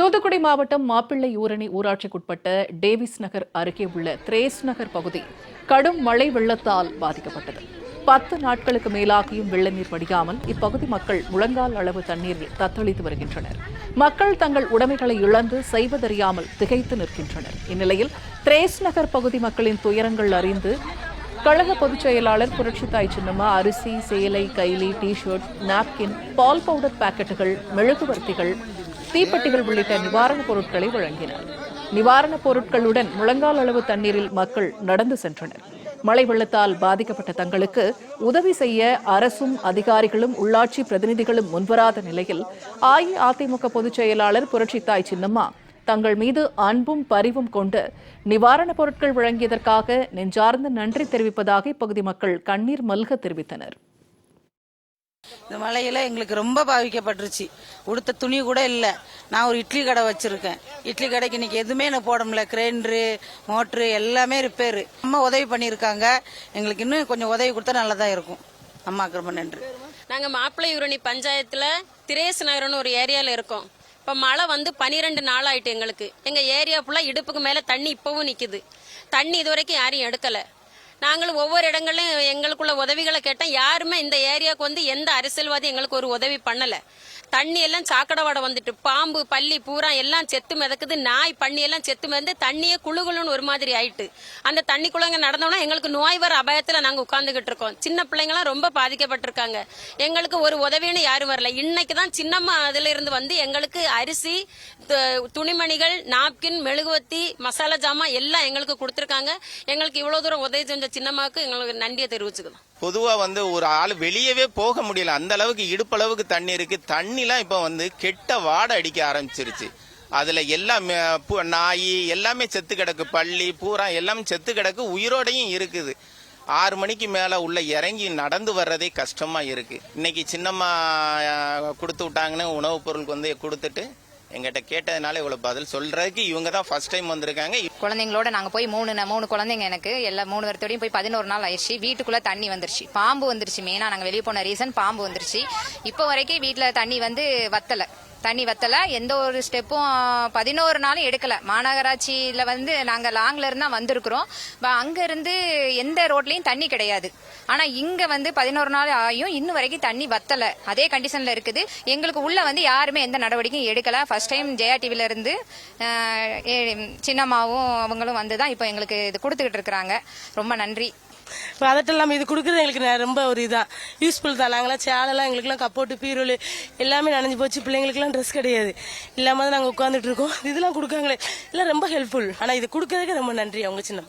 தூத்துக்குடி மாவட்டம் மாப்பிள்ளை ஊரணி ஊராட்சிக்குட்பட்ட டேவிஸ் நகர் அருகே உள்ள திரேஸ் நகர் பகுதி கடும் மழை வெள்ளத்தால் பாதிக்கப்பட்டது. பத்து நாட்களுக்கு மேலாகியும் வெள்ள நீர் வடியாமல் இப்பகுதி மக்கள் முழங்கால் அளவு தண்ணீரில் தத்தளித்து வருகின்றனர். மக்கள் தங்கள் உடைமைகளை இழந்து செய்வதறியாமல் திகைத்து நிற்கின்றனர். இந்நிலையில் திரேஸ் நகர் பகுதி மக்களின் துயரங்கள் அறிந்து கழக பொதுச் செயலாளர் புரட்சித்தாய் சின்னம்மா அரிசி சேலை கைலி டி ஷர்ட் நாப்கின் பால் பவுடர் பாக்கெட்டுகள் மெழுகுவர்த்திகள் தீப்பெட்டிகள் உள்ளிட்ட நிவாரணப் பொருட்களை வழங்கினார். நிவாரணப் பொருட்களுடன் முழங்கால் அளவு தண்ணீரில் மக்கள் நடந்து சென்றனர். மழை வெள்ளத்தால் பாதிக்கப்பட்ட தங்களுக்கு உதவி செய்ய அரசும் அதிகாரிகளும் உள்ளாட்சி பிரதிநிதிகளும் முன்வராத நிலையில் அஇஅதிமுக பொதுச் செயலாளர் புரட்சித்தாய் சின்னம்மா தங்கள் மீது அன்பும் பரிவும் கொண்டு நிவாரணப் பொருட்கள் வழங்கியதற்காக நெஞ்சார்ந்த நன்றி தெரிவிப்பதாக இப்பகுதி மக்கள் கண்ணீர் மல்க தெரிவித்தனர். இந்த மழையில எங்களுக்கு ரொம்ப பாதிக்கப்பட்டுருச்சு உடுத்த துணி கூட இல்லை. நான் ஒரு இட்லி கடை வச்சிருக்கேன். இட்லி கடைக்கு இன்னைக்கு எதுவுமே எனக்கு போட முடியல. கிரைண்டரு மோட்ரு எல்லாமே ரிப்பேரு அம்மா உதவி பண்ணியிருக்காங்க. எங்களுக்கு இன்னும் கொஞ்சம் உதவி கொடுத்தா நல்லதா இருக்கும். அம்மாவுக்கு ரொம்ப நன்றி. நாங்க மாப்பிள்ளை ஊரணி பஞ்சாயத்துல திரேஸ் நகர்னு ஒரு ஏரியால இருக்கோம். இப்போ மழை வந்து பனிரெண்டு நாள் ஆயிட்டு எங்களுக்கு எங்கள் ஏரியா ஃபுல்லாக இடுப்புக்கு மேலே தண்ணி இப்போவும் நிற்குது தண்ணி இது வரைக்கும் யாரும் எடுக்கலை. நாங்களும் ஒவ்வொரு இடங்கள்லயும் எங்களுக்குள்ள உதவிகளை கேட்டோம் யாருமே இந்த ஏரியாவுக்கு வந்து எந்த அரசியல்வாதி எங்களுக்கு ஒரு உதவி பண்ணல. தண்ணி எல்லாம் சாக்கடை வந்துட்டு பாம்பு பள்ளி பூரா எல்லாம் செத்து மிதக்குது. நாய் பண்ணி எல்லாம் செத்து மிதந்து தண்ணியே குழுகுழுன்னு ஒரு மாதிரி ஆயிட்டு. அந்த தண்ணிக்குள்ளங்க நடந்தோம்னா எங்களுக்கு நோய் வர அபாயத்துல நாங்க உட்கார்ந்துகிட்டு இருக்கோம். சின்ன பிள்ளைங்களாம் ரொம்ப பாதிக்கப்பட்டிருக்காங்க. எங்களுக்கு ஒரு உதவின்னு யாரும் வரல. இன்னைக்கு தான் சின்னம்மா அதுல இருந்து வந்து எங்களுக்கு அரிசி துணிமணிகள் நாப்கின் மெழுகுவத்தி மசாலா ஜாமான் எல்லாம் எங்களுக்கு கொடுத்துருக்காங்க. எங்களுக்கு இவ்வளவு தூரம் உதவி செஞ்ச சின்னம்மாவுக்கு எங்களுக்கு நன்றியை தெரிவிச்சுக்கலாம். பொதுவா வந்து ஒரு ஆள் வெளியவே போக முடியல. அந்த அளவுக்கு இடுப்பளவுக்கு தண்ணி இருக்கு. தண்ணிலாம் இப்ப வந்து கெட்ட வாடை அடிக்க ஆரம்பிச்சிருச்சு. அதுல எல்லாம் மே- நாய் எல்லாமே செத்து கிடக்கு. பள்ளி பூரா எல்லாமே செத்து கிடக்கு. உயிரோடையும் இருக்குது. ஆறு மணிக்கு மேல உள்ள இறங்கி நடந்து வர்றதே கஷ்டமா இருக்கு. இன்னைக்கு சின்னம்மா கொடுத்து விட்டாங்கன்னு உணவுப் பொருளுக்கு வந்து கொடுத்துட்டு எங்கிட்ட கேட்டதுனால இவ்வளவு பதில் சொல்றதுக்கு இவங்க தான் ஃபர்ஸ்ட் டைம் வந்திருக்காங்க. குழந்தைங்களோட நாங்க போய் மூணு மூணு குழந்தைங்க எனக்கு. எல்லா மூணு பேர்த்தோடையும் போய் பதினோரு நாள் ஆயிடுச்சு. வீட்டுக்குள்ள தண்ணி வந்துருச்சு. பாம்பு வந்துருச்சு மெயினா நாங்க வெளியே போன ரீசன் பாம்பு வந்துருச்சு. இப்போ வரைக்கும் வீட்டுல தண்ணி வந்து வத்தலை. தண்ணி வத்தல. எந்த ஒரு ஸ்டெப்பும் பதினோரு நாளும் எடுக்கல. மாநகராட்சியில வந்து நாங்க லாங்ல இருந்தா வந்திருக்கிறோம். ப- அங்க இருந்து எந்த ரோட்லயும் தண்ணி கிடையாது. ஆனா இங்க வந்து பதினோரு நாள் ஆகியும் இன்னும் வரைக்கும் தண்ணி வத்தல. அதே கண்டிஷன்ல இருக்குது. எங்களுக்கு உள்ள வந்து யாருமே எந்த நடவடிக்கையும் எடுக்கல. ஃபர்ஸ்ட் டைம் ஜெயா டிவில இருந்து சின்னம்மாவும் அவங்களும் வந்து தான் இப்போ எங்களுக்கு இது கொடுத்துக்கிட்டு இருக்கிறாங்க. ரொம்ப நன்றி. இப்போ அதட்டும் இல்லாமல் இது கொடுக்குறது எங்களுக்கு ரொம்ப ஒரு இதாக யூஸ்ஃபுல் தான். நாங்களாம் சேலெல்லாம் எங்களுக்குலாம் கப்போட்டு பீரோல் எல்லாமே நனைஞ்சு போச்சு. பிள்ளைங்களுக்குலாம் ட்ரெஸ் கிடையாது. இல்லாமல் தான் நாங்கள் உட்காந்துட்டு இருக்கோம். இதெல்லாம் கொடுக்காங்களே எல்லாம் ரொம்ப ஹெல்ப்ஃபுல் ஆனால் இது கொடுக்கறதுக்கு ரொம்ப நன்றி அவங்க சின்ன